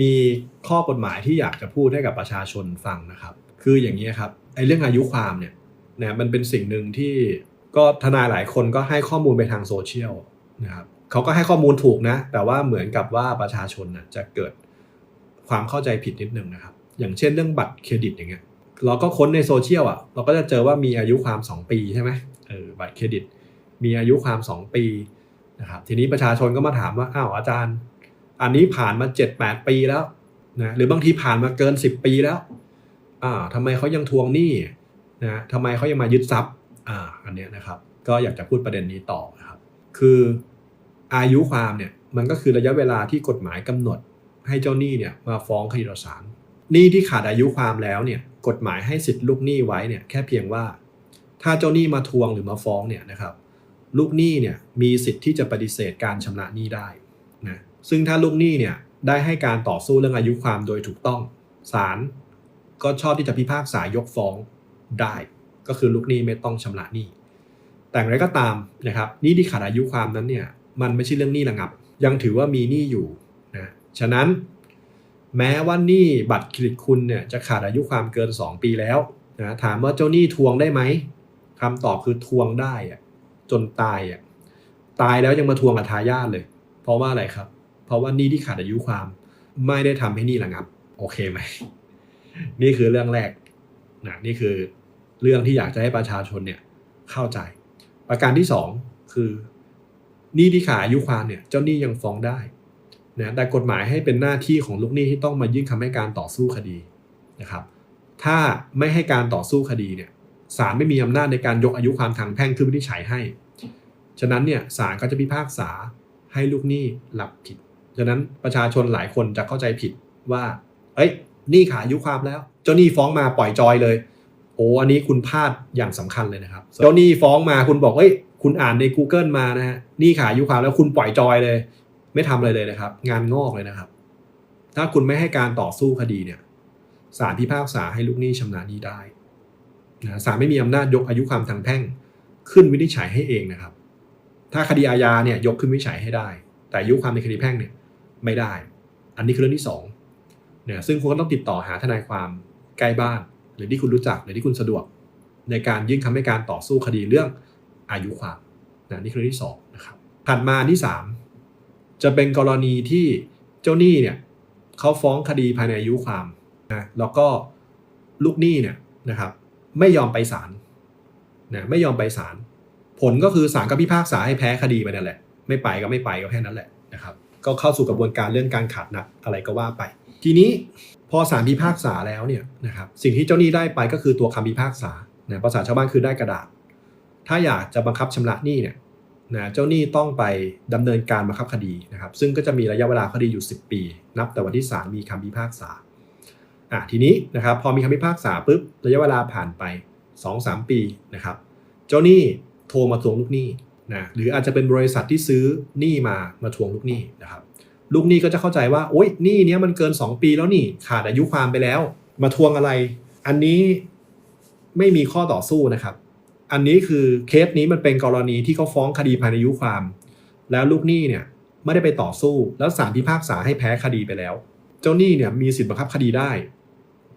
มีข้อกฎหมายที่อยากจะพูดให้กับประชาชนฟังนะครับ คืออย่างนี้ครับไอ้เรื่องอายุความเนี่ยนะมันเป็นสิ่งหนึ่งที่ก็ทนายหลายคนก็ให้ข้อมูลไปทางโซเชียลนะครับเขาก็ให้ข้อมูลถูกนะ แต่ว่าเหมือนกับว่าประชาชนนะจะเกิดความเข้าใจผิดนิดนึงนะครับ อย่างเช่นเรื่องบัตรเครดิตอย่างเงี้ยเราก็ค้นในโซเชียลอะเราก็จะเจอว่ามีอายุความ 2 ปีใช่ไหมเออบัตรเครดิต มีอายุความ 2 ปีนะครับทีนี้ประชาชนก็มาถามว่าอ้าวอาจารย์ อันนี้ผ่านมา7-8ปีแล้วนะหรือบางทีผ่านมาเกิน10ปีแล้วอ่าทำไมเขายังทวงหนี้นะทำไมเขายังมายึดทรัพย์อ่าอันเนี้ยนะครับ ก็อยากจะพูดประเด็นนี้ต่อนะครับ คืออายุความเนี่ยมันก็คือระยะเวลาที่กฎหมายกำหนด ให้เจ้าหนี้เนี่ยมาฟ้องคดีต่อศาลหนี้ที่ขาดอายุความแล้วเนี่ยกฎหมายให้สิทธิ์ลูกหนี้ไว้เนี่ยแค่เพียงว่า ถ้าเจ้าหนี้มาทวงหรือมาฟ้องเนี่ยนะครับ ลูกหนี้เนี่ยมีสิทธิ์ที่จะปฏิเสธการชำระหนี้ได้นะ ซึ่งถ้าลูกหนี้เนี่ยได้ให้การต่อสู้เรื่องอายุความโดยถูกต้องศาลก็ชอบที่จะพิพากษายกฟ้องได้ ก็คือลูกหนี้ไม่ต้องชำระหนี้ แต่อย่างไรก็ตามนะครับหนี้ที่ขาดอายุความนั้นเนี่ยมันไม่ใช่เรื่องหนี้ระงับ ยังถือว่ามีหนี้อยู่นะฉะนั้นแม้ว่าหนี้บัตรเครดิตคุณเนี่ยจะขาดอายุความเกิน 2 ปีแล้วนะถามว่าเจ้าหนี้ทวงได้ไหมคำตอบคือทวงได้อะจนตายอะตายแล้วยังมาทวงกับทายาทเลย เพราะว่าอะไรครับ เพราะว่าหนี้ที่ขาดอายุความไม่ได้ทำให้หนี้ระงับ โอเคไหม นี่คือเรื่องแรกนะนี่คือเรื่องที่อยากจะให้ประชาชนเนี่ยเข้าใจ ประการที่สองคือหนี้ที่ขาดอายุความเนี่ยเจ้าหนี้ยังฟ้องได้นะแต่กฎหมายให้เป็นหน้าที่ของลูกหนี้ที่ต้องมายื่นคำให้การต่อสู้คดีนะครับ ถ้าไม่ให้การต่อสู้คดีเนี่ยศาลไม่มีอำนาจในการยกอายุความทางแพ่งขึ้นวินิจฉัยให้ ฉะนั้นเนี่ยศาลก็จะพิพากษาให้ลูกหนี้รับผิด ฉะนั้นประชาชนหลายคนจะเข้าใจผิดว่า เอ้ยหนี้ขาอายุความแล้ว เจ้าหนี้ฟ้องมาปล่อยจอยเลย โอ้อันนี้คุณพลาดอย่างสำคัญเลยนะครับ เจ้าหนี้ฟ้องมาคุณบอกเฮ้ย คุณอ่านใน Google มานะฮะหนี้ขาอายุความแล้วคุณปล่อยจอยเลย ไม่ทำอะไรเลยนะครับ งานงอกเลยนะครับ ถ้าคุณไม่ให้การต่อสู้คดีเนี่ย ศาลพิพากษาให้ลูกหนี้ชำระหนี้ได้นะศาลไม่มีอำนาจยกอายุความทางแพ่งขึ้นวินิจฉัยให้เองนะครับ ถ้าคดีอาญาเนี่ยยกขึ้นวินิจฉัยให้ได้ แต่อายุความในคดีแพ่งเนี่ย ไม่ได้ อันนี้คือเรื่องที่สองเนี่ยซึ่งคุณก็ต้องติดต่อหาทนายความใกล้บ้าน หรือที่คุณรู้จักหรือที่คุณสะดวก ในการยื่นคำให้การต่อสู้คดีเรื่องอายุความนะนี่คือเรื่องที่สองนะครับถัดมาที่สามจะเป็นกรณีที่เจ้าหนี้เนี่ยเขาฟ้องคดีภายในอายุความนะแล้วก็ลูกหนี้เนี่ยนะครับไม่ยอมไปศาลนะไม่ยอมไปศาลผลก็คือศาลก็พิพากษาให้แพ้คดีไปนั่นแหละ ไม่ไปก็ไม่ไปก็แค่นั้นแหละนะครับ ก็เข้าสู่กระบวนการเรื่องการขาดนัดอะไรก็ว่าไป ทีนี้พอศาลพิพากษาแล้วเนี่ยนะครับสิ่งที่เจ้าหนี้ได้ไปก็คือตัวคำพิพากษานะภาษาชาวบ้านคือได้กระดาษ ถ้าอยากจะบังคับชำระหนี้เนี่ยนะเจ้าหนี้ต้องไปดำเนินการบังคับคดีนะครับ ซึ่งก็จะมีระยะเวลาคดีอยู่ 10 ปี นับแต่วันที่ศาลมีคำพิพากษาอะทีนี้นะครับพอมีคำพิพากษาปุ๊บระยะเวลาผ่านไป 2-3 ปีนะครับ เจ้าหนี้โทรมาทวงลูกหนี้ นะหรืออาจจะเป็นบริษัทที่ซื้อหนี้มามาทวงลูกหนี้นะครับลูกหนี้ก็จะเข้าใจว่าโอ๊ยหนี้เนี้ยมันเกิน 2 ปีแล้วนี่ขาดอายุความไปแล้ว มาทวงอะไร อันนี้ไม่มีข้อต่อสู้นะครับ อันนี้คือเคสนี้มันเป็นกรณีที่เขาฟ้องคดีภายในอายุความ แล้วลูกหนี้เนี่ยไม่ได้ไปต่อสู้ แล้วศาลพิพากษาให้แพ้คดีไปแล้ว เจ้าหนี้เนี่ยมีสิทธิ์บังคับคดีได้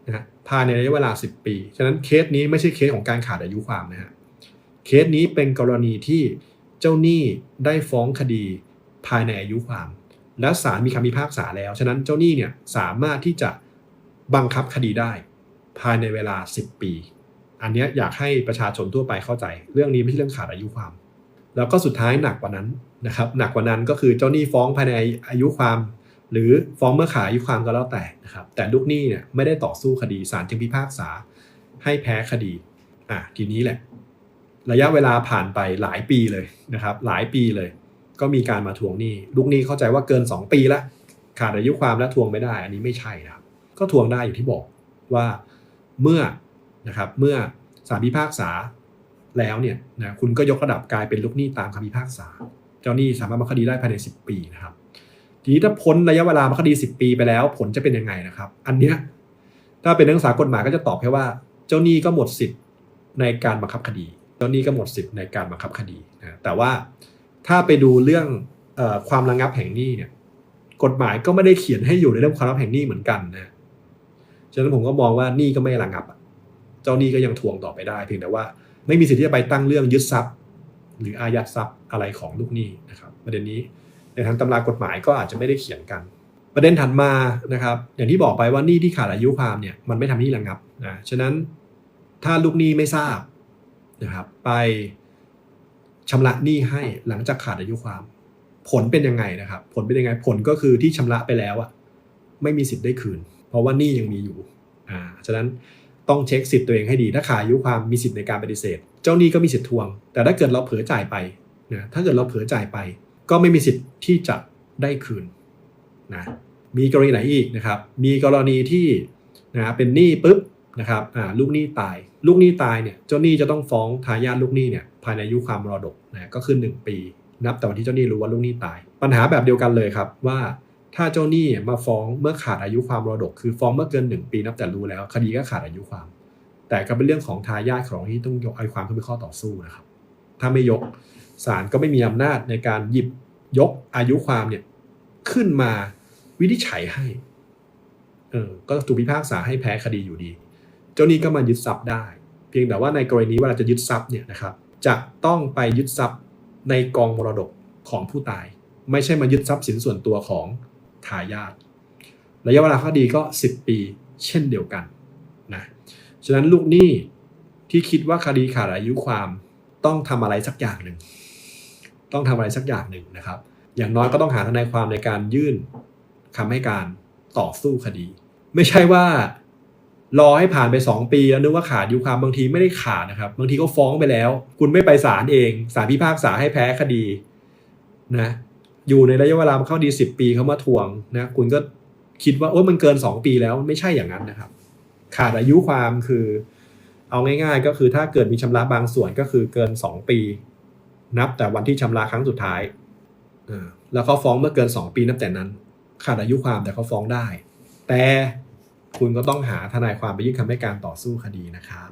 นะฮะภายในระยะเวลา 10 ปี ฉะนั้นเคสนี้ไม่ใช่เคสของการขาดอายุความนะฮะเคสนี้เป็นกรณีที่ เจ้าหนี้ได้ฟ้องคดีภายในอายุความ และศาลมีคำพิพากษาแล้ว ฉะนั้นเจ้าหนี้เนี่ยสามารถที่จะบังคับคดีได้ ภายในเวลา 10 ปี อันนี้อยากให้ประชาชนทั่วไปเข้าใจ เรื่องนี้ไม่ใช่เรื่องขาดอายุความ แล้วก็สุดท้ายหนักกว่านั้นนะครับหนักกว่านั้นก็คือเจ้าหนี้ฟ้องภายในอายุความ หรือฟ้องเมื่อขาดอายุความก็แล้วแต่นะครับแต่ลูกหนี้เนี่ยไม่ได้ต่อสู้คดีศาลจึงพิพากษาให้แพ้คดีอะทีนี้แหละ ระยะเวลาผ่านไปหลายปีเลยนะครับ หลายปีเลย ก็มีการมาทวงหนี้ลูกหนี้เข้าใจว่าเกิน 2 ปีแล้วขาดอายุความแล้วทวงไม่ได้ อันนี้ไม่ใช่นะครับ ก็ทวงได้อย่างที่บอกว่าเมื่อนะครับเมื่อศาลพิพากษาแล้วเนี่ยนะคุณก็ยกระดับกลายเป็นลูกหนี้ตามคำพิพากษา เจ้าหนี้สามารถมาคดีได้ภายใน 10 ปีนะครับ ทีนี้ถ้าพ้นระยะเวลามาคดี 10 ปีไปแล้ว ผลจะเป็นยังไงนะครับ อันเนี้ยถ้าเป็นนักศึกษากฎหมายก็จะตอบแค่ว่า เจ้าหนี้ก็หมดสิทธิ์ในการบังคับคดี เจ้าหนี้ก็หมดสิทธิ์ในการบังคับคดีนะแต่ว่าถ้าไปดูเรื่องอความระงงับแห่งหนี้เนี่ยกฎหมายก็ไม่ได้เขียนให้อยู่ในเรื่องความรับแห่งหนี้เหมือนกันนะฉะนั้นผมก็มองว่าหนี้ก็ไม่ระงงับ เจ้าหนี้ก็ยังทวงต่อไปได้ เพียงแต่ว่าไม่มีสิทธิ์ที่จะไปตั้งเรื่องยึดทรัพย์ หรืออายัดทรัพย์อะไรของลูกหนี้นะครับประเด็นนี้ในทางตำรากฎหมายก็อาจจะไม่ได้เขียนกัน ประเด็นถัดมานะครับ อย่างที่บอกไปว่าหนี้ที่ขาดอายุความเนี่ยมันไม่ทำให้หนี้ระงับนะฉะนั้นถ้าลูกหนี้ไม่ทราบ นะครับ ไปชำระหนี้ให้หลังจากขาดอายุความ ผลเป็นยังไงนะครับ ผลเป็นยังไงผลก็คือที่ชำระไปแล้วอะไม่มีสิทธิ์ได้คืน เพราะว่าหนี้ยังมีอยู่อ่าฉะนั้นต้องเช็คสิทธิ์ตัวเองให้ดี ถ้าขาดอายุความมีสิทธิ์ในการปฏิเสธ เจ้าหนี้ก็มีสิทธิ์ทวง แต่ถ้าเกิดเราเผลอจ่ายไปนะถ้าเกิดเราเผลอจ่ายไป ก็ไม่มีสิทธิ์ที่จะได้คืนนะมีกรณีไหนอีกนะครับ มีกรณีที่นะเป็นหนี้ปุ๊บ นะครับอ่าลูกหนี้ตาย ลูกหนี้ตายเนี่ยเจ้าหนี้จะต้องฟ้องทายาทลูกหนี้เนี่ยภายในอายุความมรดกนะก็คือ 1 ปี นับแต่วันที่เจ้าหนี้รู้ว่าลูกหนี้ตาย ปัญหาแบบเดียวกันเลยครับว่าถ้าเจ้าหนี้มาฟ้องเมื่อขาดอายุความมรดก คือฟ้องเมื่อเกิน 1 ปีนับแต่รู้แล้ว คดีก็ขาดอายุความ แต่ก็เป็นเรื่องของทายาทของที่ต้องยกอายุความขึ้นเป็นข้อต่อสู้นะครับ ถ้าไม่ยกศาลก็ไม่มีอำนาจในการหยิบยกอายุความเนี่ยขึ้นมาวินิจฉัยให้เออก็ถูกพิพากษาให้แพ้คดีอยู่ดี เจ้าหนี้ก็มายึดทรัพย์ได้ เพียงแต่ว่าในกรณีเวลาจะยึดทรัพย์เนี่ยนะครับจะต้องไปยึดทรัพย์ในกองมรดกของผู้ตาย ไม่ใช่มายึดทรัพย์สินส่วนตัวของทายาทระยะเวลาคดีก็ 10 ปีเช่นเดียวกันนะฉะนั้นลูกหนี้ที่คิดว่าคดีขาดอายุความต้องทำอะไรสักอย่างหนึ่ง ต้องทำอะไรสักอย่างหนึ่งนะครับ อย่างน้อยก็ต้องหาทนายความในการยื่นคำให้การต่อสู้คดี ไม่ใช่ว่า รอให้ผ่านไป 2 ปีแล้วนึกว่าขาดอายุความบางทีไม่ได้ขาดนะครับ บางทีก็ฟ้องไปแล้ว คุณไม่ไปศาลเองศาลพิพากษาให้แพ้คดีนะอยู่ในระยะเวลาเข้าดี 10 ปีเขามาทวงนะคุณก็คิดว่าโอ้มันเกิน 2 ปีแล้วไม่ใช่อย่างนั้นนะครับ ขาดอายุความคือ เอาง่าย ๆ ก็คือถ้าเกิดมีชำระบางส่วนก็คือเกิน 2 ปี นับแต่วันที่ชำระครั้งสุดท้ายแล้วเขาฟ้องเมื่อเกิน 2 ปีนับแต่นั้น ขาดอายุความแต่เขาฟ้องได้ แต่ คุณก็ต้องหาทนายความไปยื่นคำให้การต่อสู้คดีนะครับ